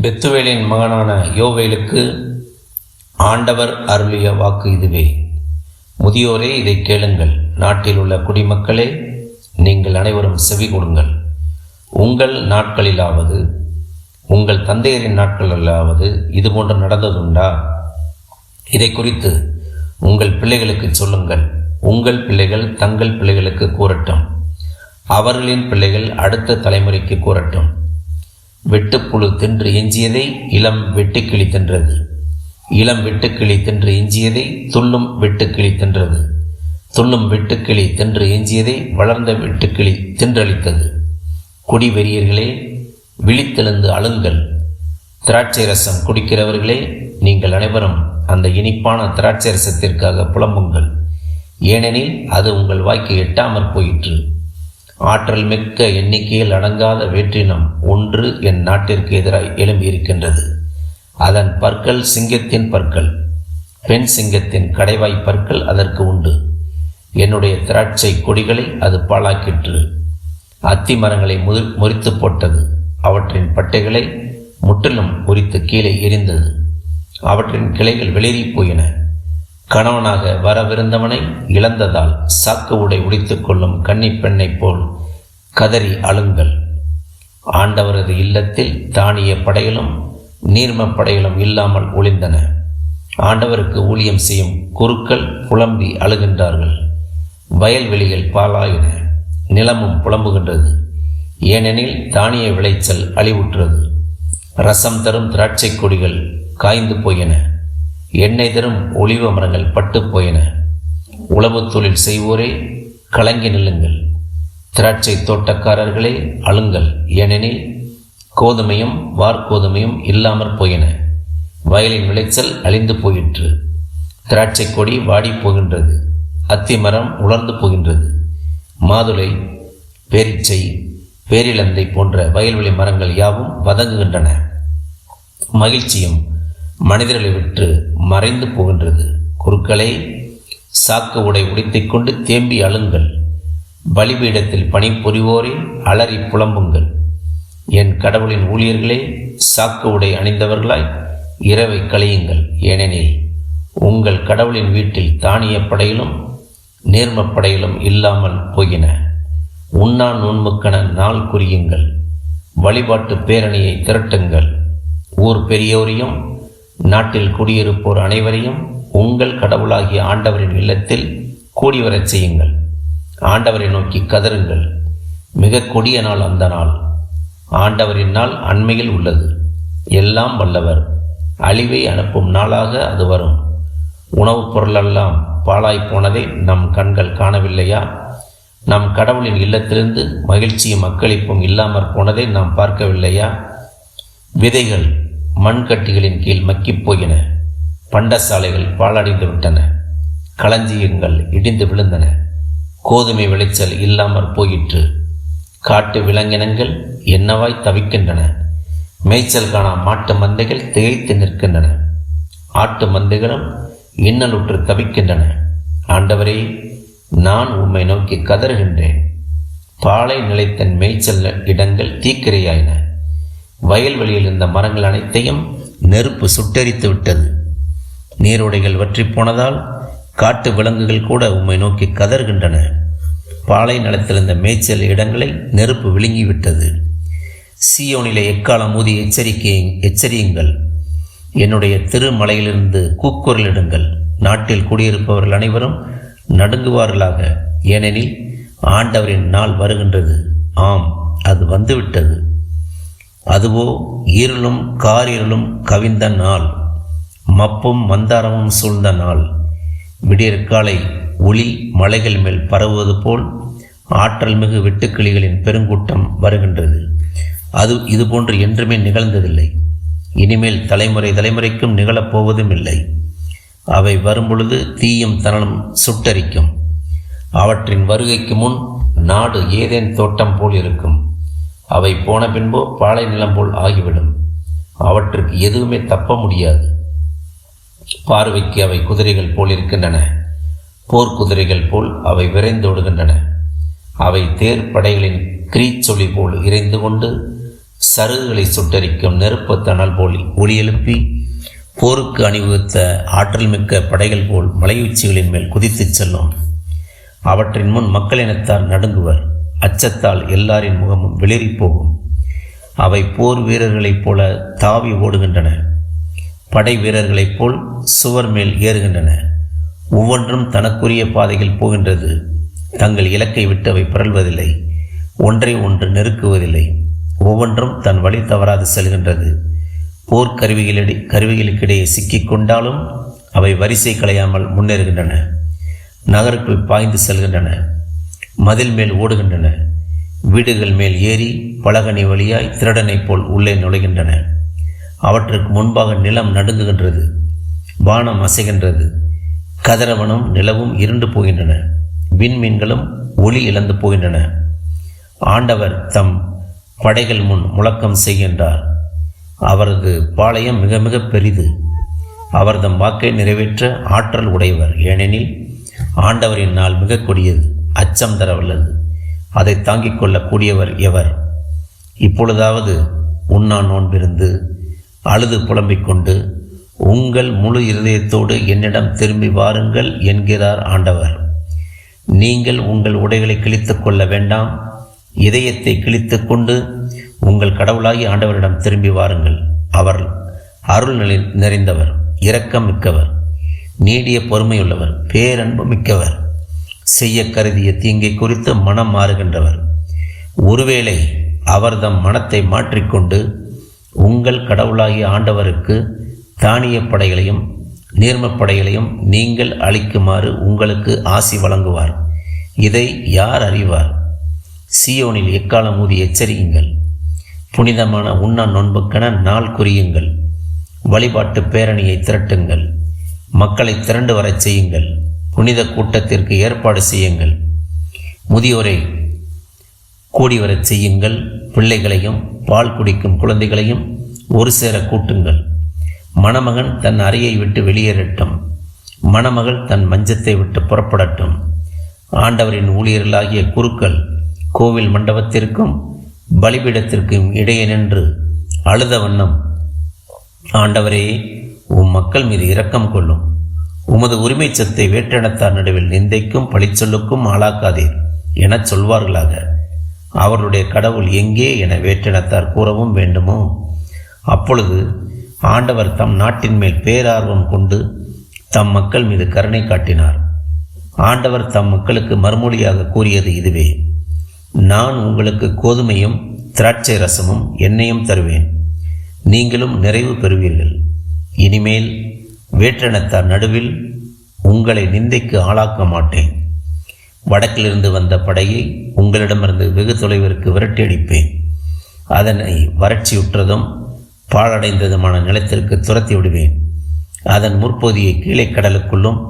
பெத்துவேலின் மகனான யோவேலுக்கு ஆண்டவர் அருளிய வாக்கு இதுவே. முதியோரே இதை கேளுங்கள். நாட்டில் உள்ள குடிமக்களே நீங்கள் அனைவரும் செவி கொடுங்கள். உங்கள் நாட்களிலாவது உங்கள் தந்தையரின் நாட்களிலாவது இது போன்று நடந்ததுண்டா? இதை குறித்து உங்கள் பிள்ளைகளுக்கு சொல்லுங்கள். உங்கள் பிள்ளைகள் தங்கள் பிள்ளைகளுக்கு கூறட்டும். அவர்களின் பிள்ளைகள் அடுத்த தலைமுறைக்கு கூறட்டும். வெட்டுப்புழு தின்று எஞ்சியதை இளம் வெட்டுக்கிளி தின்றது. இளம் வெட்டுக்கிளி தின்று எஞ்சியதை துள்ளும் வெட்டுக்கிளி தின்றது. துள்ளும் வெட்டுக்கிளி தின்று எஞ்சியதை வளர்ந்த வெட்டுக்கிளி தின்றளித்தது. குடிவெறியர்களே விழித்தெழுந்து அழுங்கள். திராட்சை ரசம் குடிக்கிறவர்களே நீங்கள் அனைவரும் அந்த இனிப்பான திராட்சை ரசத்திற்காக புலம்புங்கள். ஏனெனில் அது உங்கள் வாய்க்கு எட்டாமற் போயிற்று. ஆற்றல் மிக்க எண்ணிக்கையில் அடங்காத வேற்றினம் ஒன்று என் நாட்டிற்கு எதிராய் எழும்பியிருக்கின்றது. அதன் பற்கள் சிங்கத்தின் பற்கள் பெண் சிங்கத்தின் கடைவாய் பற்கள் அதற்கு உண்டு. என்னுடைய திராட்சை கொடிகளை அது பாழாக்கிற்று. அத்தி மரங்களை முது முறித்து போட்டது. அவற்றின் பட்டைகளை முற்றிலும் உரித்து கீழே எரிந்தது அவற்றின் கிளைகள் வெளியேறி போயின. கணவனாக வரவிருந்தவனை இழந்ததால் சாக்கு உடை உடித்து கொள்ளும் கன்னிப் போல் கதறி அழுங்கள். ஆண்டவரது இல்லத்தில் தானிய படைகளும் நீர்ம படைகளும் இல்லாமல் ஒளிந்தன. ஆண்டவருக்கு ஊழியம் செய்யும் குருக்கள் புலம்பி அழுகின்றார்கள். வயல்வெளிகள் பாலாயின நிலமும் புலம்புகின்றது. ஏனெனில் தானிய விளைச்சல் அழிவுற்றது. ரசம் தரும் திராட்சை கொடிகள் காய்ந்து போயின. எண்ணெய் தரும் ஒளிவ மரங்கள் பட்டு போயின. உழவு தொழில் செய்வோரே கலங்கி நில்லுங்கள். திராட்சை தோட்டக்காரர்களே அழுங்கள். ஏனெனில் கோதுமையும் வார்கோதுமையும் இல்லாமற் போயின. வயலின் விளைச்சல் அழிந்து போயிற்று. திராட்சை கொடி வாடி போகின்றது. அத்தி மரம் உலர்ந்து போகின்றது. மாதுளை பேரிச்சை பேரிழந்தை போன்ற வயல்வெளி மரங்கள் யாவும் வதங்குகின்றன. மகிழ்ச்சியும் மனிதர்களை விட்டு மறைந்து போகின்றது. குருக்களே சாக்கு உடை உடைத்துக்கொண்டு தேம்பி அழுங்கள். பலிபீடத்தில் பணிபுரிவோரே அலறி புலம்புங்கள். என் கடவுளின் ஊழியர்களே சாக்கு உடை அணிந்தவர்களாய் இரவை கழியுங்கள். ஏனெனில் உங்கள் கடவுளின் வீட்டில் தானிய படையிலும் நேர்மப்படையிலும் இல்லாமல் போயின. உண்ணா நோன்புக்கென நாள் குறியுங்கள். வழிபாட்டு பேரணியை திரட்டுங்கள். ஊர் பெரியோரையும் நாட்டில் குடியிருப்போர் அனைவரையும் உங்கள் கடவுளாகிய ஆண்டவரின் இல்லத்தில் கூடி வரச் செய்யுங்கள். ஆண்டவரை நோக்கி கதறுங்கள். மிக கொடிய நாள் அந்த நாள். ஆண்டவரின் நாள் அண்மையில் உள்ளது. எல்லாம் வல்லவர். அழிவை அனுப்பும் நாளாக அது வரும். உணவுப் பொருளெல்லாம் பாழாய் போனதை நம் கண்கள் காணவில்லையா? நம் கடவுளின் இல்லத்திலிருந்து மகிழ்ச்சியும் மக்களிப்பும் இல்லாமற் போனதை நாம் பார்க்கவில்லையா? விதைகள். மண்கட்டிகளின் கீழ் மக்கிப் போயின. பண்டசாலைகள் பாழடைந்து விட்டன. களஞ்சியங்கள் இடிந்து விழுந்தன. கோதுமை விளைச்சல் இல்லாமற் போயிற்று. காட்டு விலங்கினங்கள் என்னவாய் தவிக்கின்றன. மேய்ச்சல் காணா மாட்டு மந்தைகள் திகைத்து நிற்கின்றன. ஆட்டு மந்தைகளும் இன்னலுற்று தவிக்கின்றன. ஆண்டவரே நான் உம்மை நோக்கி கதறுகின்றேன். பாலை நிலைத்தன் மேய்ச்சல் இடங்கள் தீக்கிரையாயின. வயல்வெளியில் இருந்த மரங்கள் அனைத்தையும் நெருப்பு சுட்டெரித்து விட்டது. நீரோடைகள் வற்றி போனதால் காட்டு விலங்குகள் கூட உம்மை நோக்கி கதறுகின்றன. பாலை நிலத்திலிருந்த மேய்ச்சல் இடங்களை நெருப்பு விழுங்கிவிட்டது. சியோனிலே எக்காலம் ஊதி எச்சரிக்கை எச்சரியுங்கள். என்னுடைய திருமலையிலிருந்து கூக்குரலிடுங்கள் நாட்டில் குடியிருப்பவர்கள் அனைவரும் நடுங்குவார்களாக. ஏனெனில் ஆண்டவரின் நாள் வருகின்றது. ஆம் அது வந்துவிட்டது. அதுவோ இருளும் காரிருளும் கவிந்த நாள் மப்பும் மந்தாரமும் சூழ்ந்த நாள். விடியற்காலை ஒளி மலைகள் மேல் பரவுவது போல் ஆற்றல் மிகு வெட்டுக்கிளிகளின் பெருங்கூட்டம் வருகின்றது. அது இதுபோன்று என்றுமே நிகழ்ந்ததில்லை. இனிமேல் தலைமுறை தலைமுறைக்கும் நிகழப்போவதும் இல்லை அவை வரும்பொழுது தீயும் தனலும் சுட்டரிக்கும். அவற்றின் வருகைக்கு முன் நாடு ஏதேன் தோட்டம் போல் இருக்கும். அவை போன பின்போ பாலை நிலம் போல் ஆகிவிடும். அவற்றுக்கு எதுவுமே தப்ப முடியாது. பார்வைக்கு அவை குதிரைகள் போல் இருக்கின்றன. போர்க்குதிரைகள் போல் அவை விரைந்தோடுகின்றன அவை தேர் படைகளின் கிரீச்சொலி போல் இறைந்து கொண்டு சருகுகளை சுட்டரிக்கும் நெருப்பு போல் ஒளி எழுப்பி போருக்கு அணிவகுத்த ஆற்றல் மிக்க படைகள் போல் மலையுச்சிகளின் மேல் குதித்துச் செல்லும். அவற்றின் முன் மக்களினத்தார் நடுங்குவர். அச்சத்தால் எல்லாரின் முகமும் வெளிரி போகும். அவை போர் வீரர்களைப் போல தாவி ஓடுகின்றன. படை வீரர்களைப் போல் சுவர் மேல் ஏறுகின்றன. ஒவ்வொன்றும் தனக்குரிய பாதையில் போகின்றது. தங்கள் இலக்கை விட்டு அவை பிறழ்வதில்லை ஒன்றை ஒன்று நெருக்குவதில்லை. ஒவ்வொன்றும் தன் வழி தவறாது செல்கின்றது. போர் கருவிகளுக்கிடையே சிக்கிக்கொண்டாலும் அவை வரிசை களையாமல் முன்னேறுகின்றன. நகருக்குள் பாய்ந்து செல்கின்றன. மதில் மேல் ஓடுகின்றன. வீடுகள் மேல் ஏறி பலகனி வழியாய் திருடனைப் போல் உள்ளே நுழைகின்றன. அவற்றுக்கு முன்பாக நிலம் நடுங்குகின்றது. வானம் அசைகின்றது. கதிரவனும் நிலவும் இருண்டு போகின்றன. விண்மீன்களும் ஒளி இழந்து போகின்றன. ஆண்டவர் தம் படைகள் முன் முழக்கம் செய்கின்றார். அவரது பாளையம் மிக மிக பெரிது. அவர் தம் வாக்கை நிறைவேற்ற ஆற்றல் உடையவர். ஏனெனில் ஆண்டவரின் நாள் மிக கொடியது. அச்சம் தரவல்லது அதை தாங்கிக் கொள்ளக்கூடியவர் எவர்? இப்பொழுதாவது உண்ணா நோன்பிருந்து அழுது புலம்பிக் கொண்டு உங்கள் முழு இருதயத்தோடு என்னிடம் திரும்பி வாருங்கள் என்கிறார் ஆண்டவர். நீங்கள் உங்கள் உடைகளை கிழித்து கொள்ள வேண்டாம். இதயத்தை கிழித்து கொண்டு உங்கள் கடவுளாகி ஆண்டவரிடம் திரும்பி வாருங்கள். அவர் அருள் நிறைந்தவர் இரக்கம் மிக்கவர் நீடிய பொறுமையுள்ளவர் பேரன்பு மிக்கவர். செய்ய கருதிய தீங்கை குறித்து மனம் மாறுகின்றவர். ஒருவேளை அவர் தம் மனத்தை மாற்றிக்கொண்டு உங்கள் கடவுளாகிய ஆண்டவருக்கு தானிய படைகளையும் நீர்மப்படைகளையும் நீங்கள் அளிக்குமாறு உங்களுக்கு ஆசி வழங்குவார். இதை யார் அறிவார்? சியோனில் எக்காலம் ஊதி எச்சரியுங்கள். புனிதமான உண்ணா நோன்புக்கென நாள் குறியுங்கள். வழிபாட்டு பேரணியை திரட்டுங்கள். மக்களை திரண்டு வரச் செய்யுங்கள். புனித கூட்டத்திற்கு ஏற்பாடு செய்யுங்கள். முதியோரை கூடி வரச் செய்யுங்கள். பிள்ளைகளையும் பால் குடிக்கும் குழந்தைகளையும் ஒரு சேர கூட்டுங்கள். மணமகன் தன் அறையை விட்டு வெளியேறட்டும். மணமகள் தன் மஞ்சத்தை விட்டு புறப்படட்டும். ஆண்டவரின் ஊழியர்களாகிய குருக்கள் கோவில் மண்டபத்திற்கும் பலிபீடத்திற்கும் இடையே நின்று அழுத வண்ணம் ஆண்டவரே உம் மக்கள் மீது இரக்கம் கொள்ளும். உமது உரிமை சத்தை வேற்றினத்தார் நடுவில் நிந்தைக்கும் பழிச்சொல்லுக்கும் ஆளாக்காதீர் எனச் சொல்வார்களாக. அவருடைய கடவுள் எங்கே என வேற்றினத்தார் கூறவும் வேண்டுமோ? அப்பொழுது ஆண்டவர் தம் நாட்டின் மேல் பேரார்வம் கொண்டு தம் மக்கள் மீது கருணை காட்டினார். ஆண்டவர் தம் மக்களுக்கு மறுமொழியாக கூறியது இதுவே. நான் உங்களுக்கு கோதுமையும் திராட்சை ரசமும் எண்ணெயும் தருவேன். நீங்களும் நிறைவு பெறுவீர்கள். இனிமேல் வேற்றினத்தார் நடுவில் உங்களை நிந்தைக்கு ஆளாக்க மாட்டேன். வடக்கிலிருந்து வந்த படையை உங்களிடமிருந்து வெகு தொலைவிற்கு விரட்டி அடிப்பேன். அதனை வறட்சியுற்றதும் பாழடைந்ததுமான நிலத்திற்கு துரத்தி விடுவேன். அதன் முற்பகுதியை கீழே கடலுக்குள்ளும்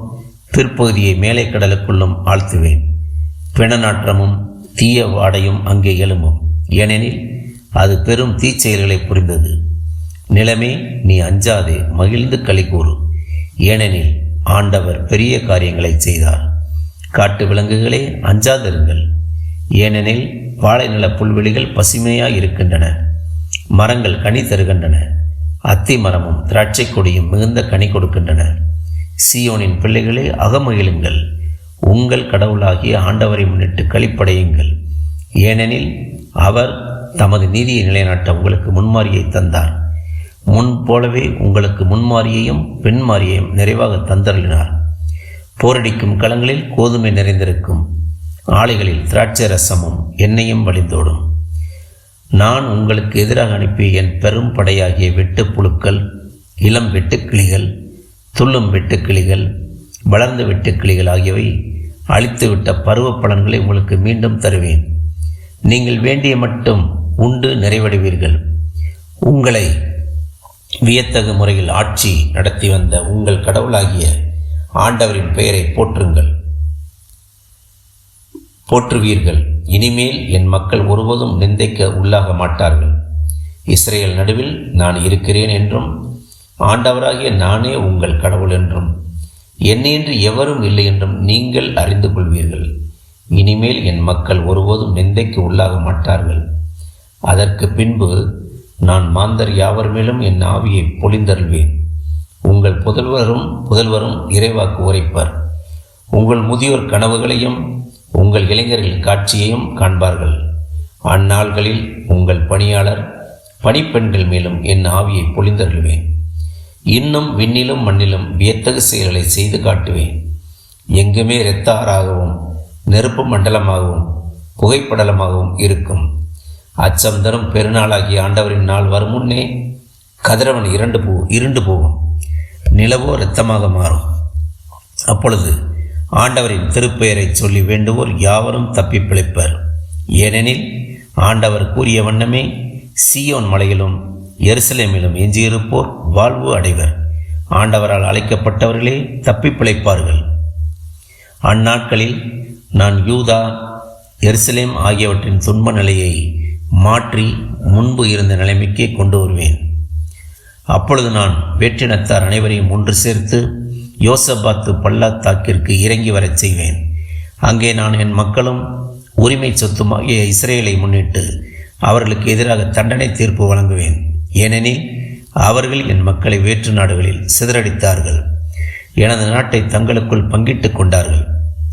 பிற்பகுதியை மேலே கடலுக்குள்ளும் ஆழ்த்துவேன். பிணநாற்றமும் தீய வாடையும் அங்கே எழும்பும். ஏனெனில் அது பெரும் தீச்செயல்களை புரிந்தது. நிலமே நீ அஞ்சாதே மகிழ்ந்து களி கூறு. ஏனெனில் ஆண்டவர் பெரிய காரியங்களை செய்தார். காட்டு விலங்குகளே அஞ்சாதிருங்கள். ஏனெனில் வாழை நில புல்வெளிகள் பசுமையாக இருக்கின்றன. மரங்கள் கனி தருகின்றன. அத்தி மரமும் திராட்சை கொடியும் மிகுந்த கனி கொடுக்கின்றன. சியோனின் பிள்ளைகளே அகமகிழுங்கள் உங்கள் கடவுளாகிய ஆண்டவரை முன்னிட்டு களிப்படையுங்கள். ஏனெனில் அவர் தமது நீதியை நிலைநாட்ட உங்களுக்கு முன்மாரியை தந்தார். முன் போலவே உங்களுக்கு முன்மாரியையும் பின்மாரியையும் நிறைவாக தந்தருளினார். போரடிக்கும் களங்களில் கோதுமை நிறைந்திருக்கும். ஆலைகளில் திராட்சை ரசமும் எண்ணெயும் வழிந்தோடும். நான் உங்களுக்கு எதிராக அனுப்பிய என் பெரும் படையாகிய வெட்டுப்புழுக்கள் இளம் வெட்டுக்கிளிகள் துள்ளும் வெட்டுக்கிளிகள் வளர்ந்த வெட்டுக்கிளிகள் ஆகியவை அழித்துவிட்ட பருவ பலன்களை உங்களுக்கு மீண்டும் தருவேன். நீங்கள் வேண்டிய மட்டும் உண்டு நிறைவடைவீர்கள். உங்களை வியத்தகு முறையில் ஆட்சி நடத்தி வந்த உங்கள் கடவுளாகிய ஆண்டவரின் பெயரை போற்றுங்கள். போற்றுவீர்கள். இனிமேல் என் மக்கள் ஒருபோதும் நிந்தைக்க உள்ளாக மாட்டார்கள். இஸ்ரேல் நடுவில் நான் இருக்கிறேன் என்றும் ஆண்டவராகிய நானே உங்கள் கடவுள் என்றும் என்னையென்று எவரும் இல்லை என்றும் நீங்கள் அறிந்து கொள்வீர்கள். இனிமேல் என் மக்கள் ஒருபோதும் நிந்தைக்கு உள்ளாக மாட்டார்கள். அதற்கு பின்பு நான் மாந்தர் யாவர் மேலும் என் ஆவியை பொழிந்தருள்வேன். உங்கள் புதல்வரும் புதல்வரும் இறைவாக்கு உரைப்பர். உங்கள் முதியோர் கனவுகளையும் உங்கள் இளைஞர்கள் காட்சியையும் காண்பார்கள். அந்நாள்களில் உங்கள் பணியாளர் பணிப்பெண்கள் மேலும் என் ஆவியை பொழிந்தருள்வேன். இன்னும் விண்ணிலும் மண்ணிலும் வியத்தகு செயல்களை செய்து காட்டுவேன். எங்குமே இரத்தாராகவும் நெருப்பு மண்டலமாகவும் புகைப்படலமாகவும் இருக்கும். அச்சம் தரும் பெருநாளாகிய ஆண்டவரின் நாள் வரும் முன்னே கதிரவன் இரண்டு போ இருண்டு போகும் நிலவோ இரத்தமாக மாறும். அப்பொழுது ஆண்டவரின் திருப்பெயரை சொல்லி வேண்டுவோர் யாவரும் தப்பி பிழைப்பர். ஏனெனில் ஆண்டவர் கூறிய வண்ணமே சியோன் மலையிலும் எருசலேமிலும் எஞ்சியிருப்போர் வாழ்வு அடைவர். ஆண்டவரால் அழைக்கப்பட்டவர்களே தப்பி பிழைப்பார்கள். அந்நாட்களில் நான் யூதா எருசலேம் ஆகியவற்றின் துன்ப நிலையை மாற்றி முன்பு இருந்த நிலைமைக்கே கொண்டு வருவேன். அப்பொழுது நான் வேற்றினத்தார் அனைவரையும் ஒன்று சேர்த்து யோசபாத்து பள்ளத்தாக்கிற்கு இறங்கி வரச் செய்வேன். அங்கே நான் என் மக்களும் உரிமை சொத்துமாகிய இஸ்ரேலை முன்னிட்டு அவர்களுக்கு எதிராக தண்டனை தீர்ப்பு வழங்குவேன். ஏனெனில் அவர்கள் என் மக்களை வேற்று நாடுகளில் சிதறடித்தார்கள். எனது நாட்டை தங்களுக்குள் பங்கிட்டு கொண்டார்கள்.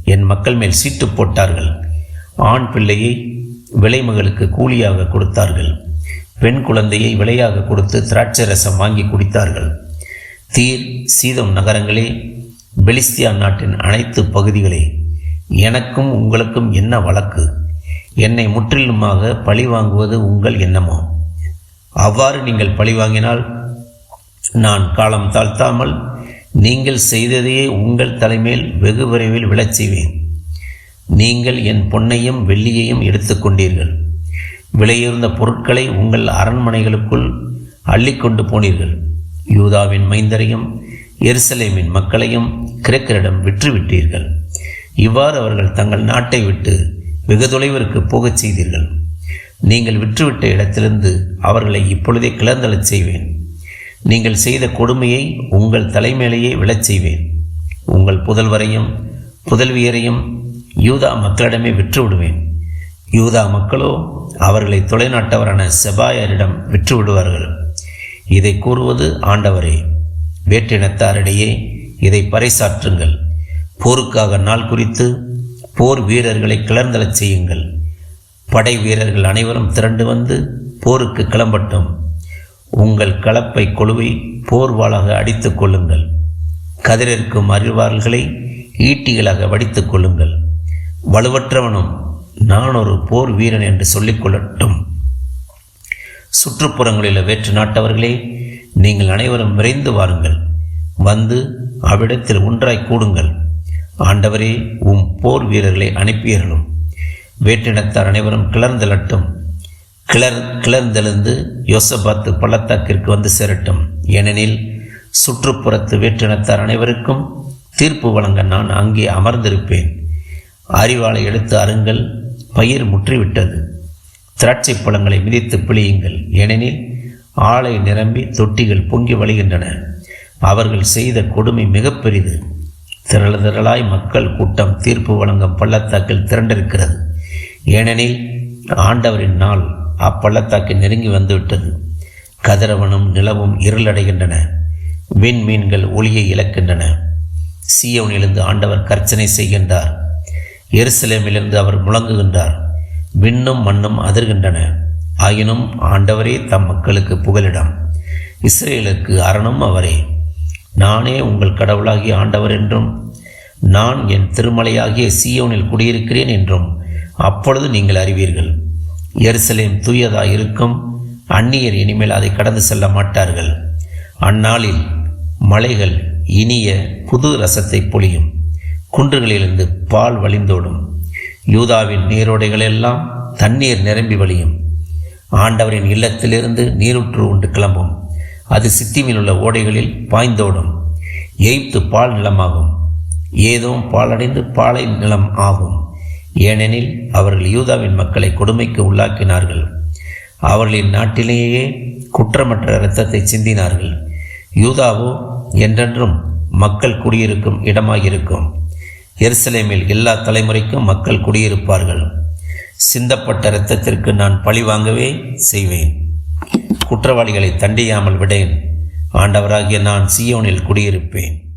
என் மக்கள் மேல் சீட்டு போட்டார்கள். ஆண் பிள்ளையை விலைமகளுக்கு கூலியாக கொடுத்தார்கள். பெண் குழந்தையை விலையாக கொடுத்து திராட்சை ரசம் வாங்கி குடித்தார்கள். தீர் சீதம் நகரங்களே பெலிஸ்தியா நாட்டின் அனைத்து பகுதிகளே எனக்கும் உங்களுக்கும் என்ன வழக்கு? என்னை முற்றிலுமாக பழி வாங்குவது உங்கள் எண்ணமோ? அவ்வாறு நீங்கள் பழி வாங்கினால் நான் காலம் தாழ்த்தாமல் நீங்கள் செய்ததையே உங்கள் தலைமையில் வெகு விரைவில் விழச் செய்வேன். நீங்கள் என் பொன்னையும் வெள்ளியையும் எடுத்துக்கொண்டீர்கள். விலையுயர்ந்த பொருட்களை உங்கள் அரண்மனைகளுக்குள் அள்ளிக்கொண்டு போனீர்கள். யூதாவின் மைந்தரையும் எருசலேமின் மக்களையும் கிரேக்கரிடம் விற்றுவிட்டீர்கள். இவ்வாறு அவர்கள் தங்கள் நாட்டை விட்டு வெகு தொலைவிற்கு போகச் செய்தீர்கள். நீங்கள் விற்றுவிட்ட இடத்திலிருந்து அவர்களை இப்பொழுதே கிளர்ந்தளச் செய்வேன். நீங்கள் செய்த கொடுமையை உங்கள் தலைமையிலேயே விழச் செய்வேன். உங்கள் புதல்வரையும் புதல்வியரையும் யூதா மக்களிடமே விற்று விடுவேன் யூதா மக்களோ அவர்களை தொலைநாட்டவரான செபாயரிடம் விற்று விடுவார்கள் இதை கூறுவது ஆண்டவரே. வேற்றினத்தாரிடையே இதை பறைசாற்றுங்கள். போருக்காக நாள் குறித்து போர் வீரர்களை கிளர்ந்தளச் செய்யுங்கள். படை வீரர்கள் அனைவரும் திரண்டு வந்து போருக்கு கிளம்பட்டும். உங்கள் கலப்பை கொழுவை போர்வாளாக அடித்துக் கொள்ளுங்கள். கதிரிருக்கும் அறிவாள்களை ஈட்டிகளாக வடித்துக் கொள்ளுங்கள். வலுவற்றவனும் நான் ஒரு போர் வீரன் என்று சொல்லிக்கொள்ளட்டும் சுற்றுப்புறங்களில் வேற்று நாட்டவர்களே நீங்கள் அனைவரும் விரைந்து வாருங்கள். வந்து அவ்விடத்தில் ஒன்றாய் கூடுங்கள். ஆண்டவரே உம் போர் வீரர்களை அனுப்பியர்களும் வேற்றினத்தார் அனைவரும் கிளர்ந்தெழட்டும் கிளர் கிளர்ந்தெழுந்து யோசபாத்து பள்ளத்தாக்கிற்கு வந்து சேரட்டும். ஏனெனில் சுற்றுப்புறத்து வேற்றினத்தார் அனைவருக்கும் தீர்ப்பு வழங்க நான் அங்கே அமர்ந்திருப்பேன். அறிவாளை எடுத்து அருங்கள். பயிர் முற்றிவிட்டது. திராட்சை பழங்களை மிதித்து பிழியுங்கள். ஏனெனில் ஆலை நிரம்பி தொட்டிகள் பொங்கி வழிகின்றன. அவர்கள் செய்த கொடுமை மிக பெரிது திரள் திரளாய் மக்கள் கூட்டம் தீர்ப்பு வழங்கும் பள்ளத்தாக்கில் திரண்டிருக்கிறது. ஏனெனில் ஆண்டவரின் நாள் அப்பள்ளத்தாக்கு நெருங்கி வந்துவிட்டது. கதிரவனும் நிலவும் இருளடைகின்றன. விண்மீன்கள் ஒளியை இழக்கின்றன. சீயோனிலிருந்து ஆண்டவர் கர்ச்சனை செய்கின்றார். எருசலேமிலிருந்து அவர் முழங்குகின்றார். விண்ணும் மண்ணும் அதிர்கின்றன. ஆயினும் ஆண்டவரே தம் மக்களுக்கு புகலிடம். இஸ்ரேலுக்கு அரணும் அவரே. நானே உங்கள் கடவுளாகிய ஆண்டவர் என்றும் நான் என் திருமலையாகிய சீயோனில் குடியிருக்கிறேன் என்றும் அப்பொழுது நீங்கள் அறிவீர்கள். எருசலேம் தூயதாக இருக்கும் அந்நியர் இனிமேல் அதை கடந்து செல்ல மாட்டார்கள். அந்நாளில் மலைகள் இனிய புது ரசத்தை பொழியும். குன்றுகளிலிருந்து பால் வழிந்தோடும். யூதாவின் நீரோடைகள் எல்லாம் தண்ணீர் நிரம்பி வழியும். ஆண்டவரின் இல்லத்திலிருந்து நீரூற்று உண்டு கிளம்பும். அது சித்திமில் உள்ள ஓடைகளில் பாய்ந்தோடும். எய்த்து பால் நிலமாகும். ஏதோ பாலடைந்து பாலை நிலம் ஆகும். ஏனெனில் அவர்கள் யூதாவின் மக்களை கொடுமைக்கு உள்ளாக்கினார்கள். அவர்களின் நாட்டிலேயே குற்றமற்ற இரத்தத்தை சிந்தினார்கள். யூதாவோ என்றென்றும் மக்கள் குடியிருக்கும் இடமாயிருக்கும். எருசலேமில் எல்லா தலைமுறைக்கும் மக்கள் குடியிருப்பார்கள். சிந்தப்பட்ட இரத்தத்திற்கு நான் பழி வாங்கவே செய்வேன். குற்றவாளிகளை தண்டியாமல் விடேன். ஆண்டவராகிய நான் சியோனில் குடியிருப்பேன்.